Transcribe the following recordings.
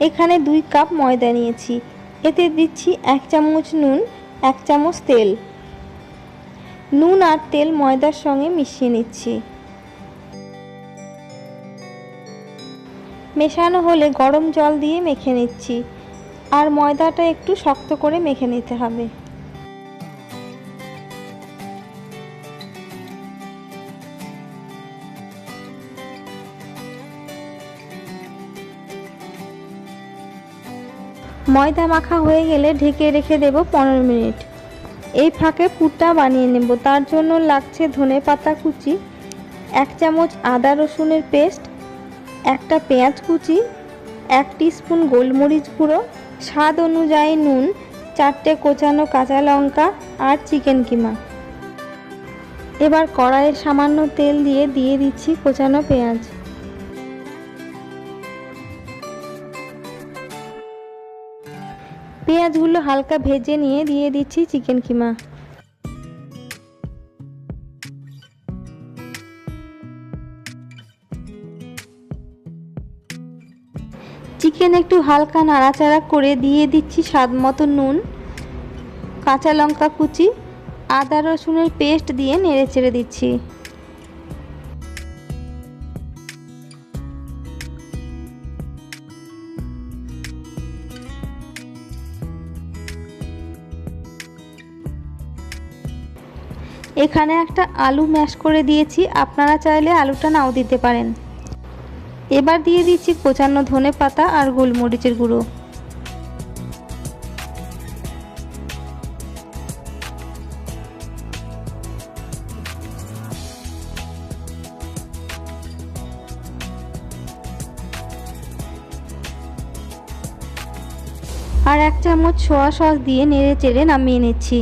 এখানে দুই কাপ ময়দা নিয়েছি। এতে দিচ্ছি এক চামচ নুন, এক চামচ তেল। নুন আর তেল ময়দার সঙ্গে মিশিয়ে নিচ্ছি। মেশানো হলে গরম জল দিয়ে মেখে নিচ্ছি। আর ময়দাটা একটু শক্ত করে মেখে নিতে হবে। ময়দা মাখা হয়ে গেলে ঢেকে রেখে দেব পনেরো মিনিট। এই ফাঁকে পুরটা বানিয়ে নেব। তার জন্য লাগছে ধনে পাতা কুচি, এক চামচ আদা রসুনের পেস্ট, একটা পেঁয়াজ কুচি, এক স্পুন গোলমরিচ গুঁড়ো, স্বাদ অনুযায়ী নুন, চারটে কোচানো কাঁচা লঙ্কা আর চিকেন কিমা। এবার কড়াইয়ে সামান্য তেল দিয়ে দিয়ে দিচ্ছি কোচানো পেঁয়াজ। পেঁয়াজগুলো হালকা ভেজে নিয়ে দিয়ে দিচ্ছি চিকেন কিমা। চিকেন একটু হালকা নাড়াচাড়া করে দিয়ে দিচ্ছি স্বাদ মতো নুন, কাঁচা লঙ্কা কুচি, আদা রসুনের পেস্ট দিয়ে নেড়ে চেড়ে দিচ্ছি। এখানে একটা আলু ম্যাশ করে দিয়েছি, আপনারা চাইলে আলুটা নাও দিতে পারেন। এবার দিয়ে দিচ্ছি কোচানো ধনে পাতা আর গোলমরিচের গুঁড়ো। আর এক চামচ সোয়া সস দিয়ে নেড়ে চেড়ে নামিয়ে নিচ্ছি।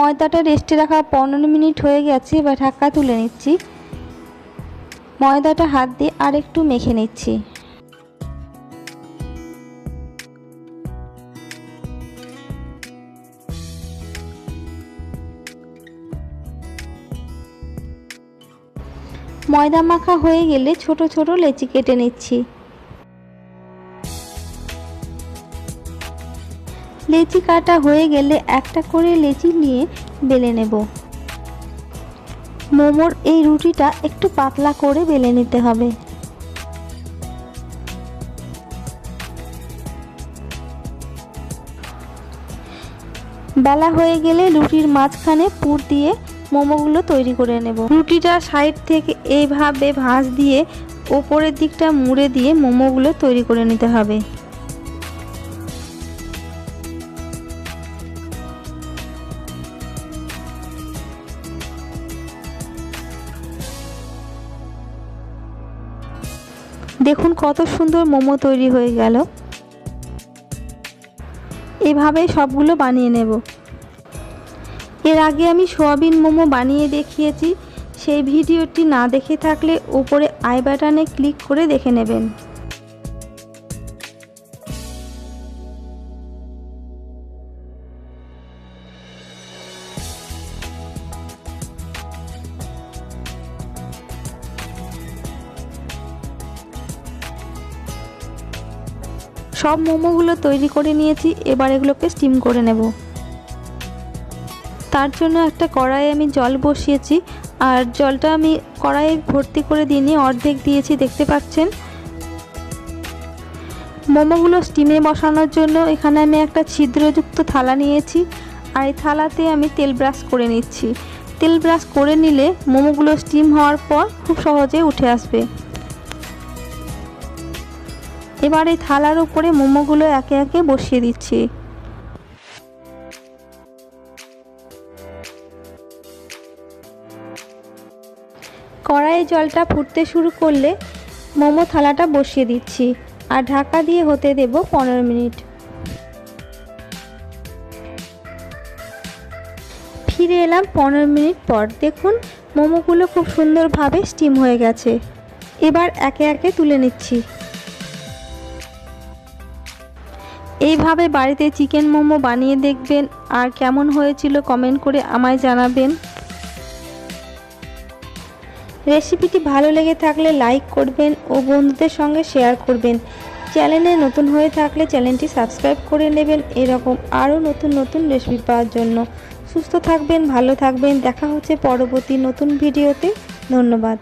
ময়দাটা রেস্টে রাখা পনেরো মিনিট হয়ে গেছে, এবার ঢাকা তুলে নিচ্ছি। ময়দাটা হাত দিয়ে আর একটু মেখে নিচ্ছি। ময়দা মাখা হয়ে গেলে ছোট ছোট লেচি কেটে নিচ্ছি। লেচি কাটা হয়ে গেলে একটা করে লেচি নিয়ে বেলে নেব। মোমোর এই রুটিটা একটু পাতলা করে বেলে নিতে হবে। বেলা হয়ে গেলে রুটির মাঝখানে পুর দিয়ে মোমোগুলো তৈরি করে নেব। রুটিটা সাইড থেকে এইভাবে ভাঁজ দিয়ে ওপরের দিকটা মুড়ে দিয়ে মোমোগুলো তৈরি করে নিতে হবে। দেখুন কত সুন্দর মোমো তৈরি হয়ে গেল। এভাবে সবগুলো বানিয়ে নেব। এর আগে আমি সোয়াবিন মোমো বানিয়ে দেখিয়েছি। সেই ভিডিওটি না দেখে থাকলে উপরে আই বাটনে ক্লিক করে দেখে নেবেন। সব মোমোগুলো তৈরি করে নিয়েছি, এবার এগুলোকে স্টিম করে নেব। তার জন্য একটা কড়াইয়ে আমি জল বসিয়েছি, আর জলটা আমি কড়াইয়ে ভর্তি করে দিইনি অর্ধেক দিয়েছি, দেখতে পাচ্ছেন। মোমোগুলো স্টিমে বসানোর জন্য এখানে আমি একটা ছিদ্রযুক্ত থালা নিয়েছি, আর এই থালাতে আমি তেল ব্রাশ করে নিচ্ছি। তেল ব্রাশ করে নিলে মোমোগুলো স্টিম হওয়ার পর খুব সহজে উঠে আসবে। এবার এই থালার উপরে মোমোগুলো একে একে বসিয়ে দিচ্ছি। কড়াইয়ে জলটা ফুটতে শুরু করলে মোমো থালাটা বসিয়ে দিচ্ছি আর ঢাকা দিয়ে হতে দেব পনেরো মিনিট। ফিরে এলাম পনেরো মিনিট পর। দেখুন, মোমোগুলো খুব সুন্দরভাবে স্টিম হয়ে গেছে। এবার একে একে তুলে নিচ্ছি। এইভাবে বাড়িতে চিকেন মোমো বানিয়ে দেখবেন আর কেমন হয়েছিল কমেন্ট করে আমায় জানাবেন। রেসিপিটি ভালো লেগে থাকলে লাইক করবেন ও বন্ধুদের সঙ্গে শেয়ার করবেন। চ্যানেলে নতুন হয়ে থাকলে চ্যানেলটি সাবস্ক্রাইব করে নেবেন। এরকম আরও নতুন নতুন রেসিপি পাওয়ার জন্য। সুস্থ থাকবেন, ভালো থাকবেন। দেখা হচ্ছে পরবর্তী নতুন ভিডিওতে ধন্যবাদ।